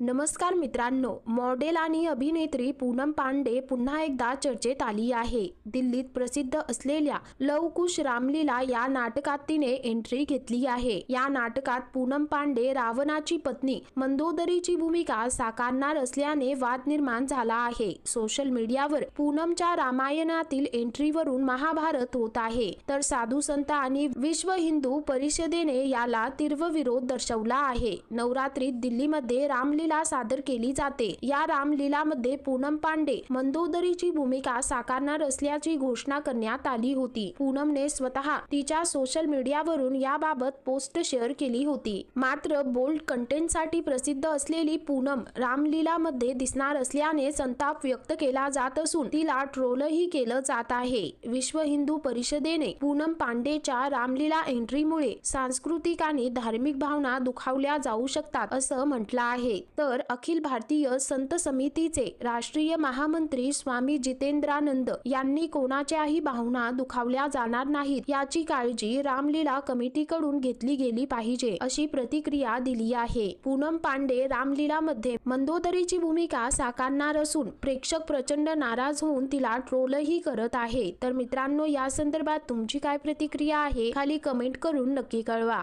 नमस्कार मित्रांनो मॉडेल आणि अभिनेत्री पूनम पांडे पुन्हा एकदा चर्चेत आली आहे. दिल्लीत प्रसिद्ध असलेल्या लवकुश रामलीला या नाटकात तिने एंट्री घेतली आहे. या नाटकात पूनम पांडे रावणाची पत्नी मंदोदरीची भूमिका साकारणार असल्याने वाद निर्माण झाला आहे. सोशल मीडियावर पूनमच्या रामायणातील एंट्रीवरून महाभारत होत आहे. तर साधू संत आणि विश्व हिंदू परिषदेने याला तीव्र विरोध दर्शवला आहे. नवरात्रीत दिल्लीमध्ये रामलीला सादर केली जाते. या रामलीलामध्ये पूनम पांडे मंदोदरीची भूमिका साकारणार असल्याची घोषणा करण्यात आली होती. पूनमने स्वतः तिच्या सोशल मीडियावरून याबाबत पोस्ट शेअर केली होती. मात्र बोल्ड कंटेंटसाठी प्रसिद्ध असलेली पूनम रामलीलामध्ये दिसणार असल्याने संताप व्यक्त केला जात असून तिला ट्रोलही केलं जात आहे. विश्व हिंदू परिषदेने पूनम पांडेच्या रामलीला एंट्रीमुळे सांस्कृतिक आणि धार्मिक भावना दुखावल्या जाऊ शकतात असं म्हटलं आहे. तर अखिल भारतीय संत समितीचे राष्ट्रीय महामंत्री स्वामी जितेंद्रानंद यांनी कोणाच्याही भावना दुखावल्या जाणार नाहीत याची काळजी रामलीला कमिटीकडून घेतली गेली पाहिजे अशी प्रतिक्रिया दिली आहे. पूनम पांडे रामलीलामध्ये मंदोदरीची भूमिका साकारणार असून प्रेक्षक प्रचंड नाराज होऊन तिला ट्रोलही करत आहे. तर मित्रांनो या संदर्भात तुमची काय प्रतिक्रिया आहे? खाली कमेंट करून नक्की कळवा.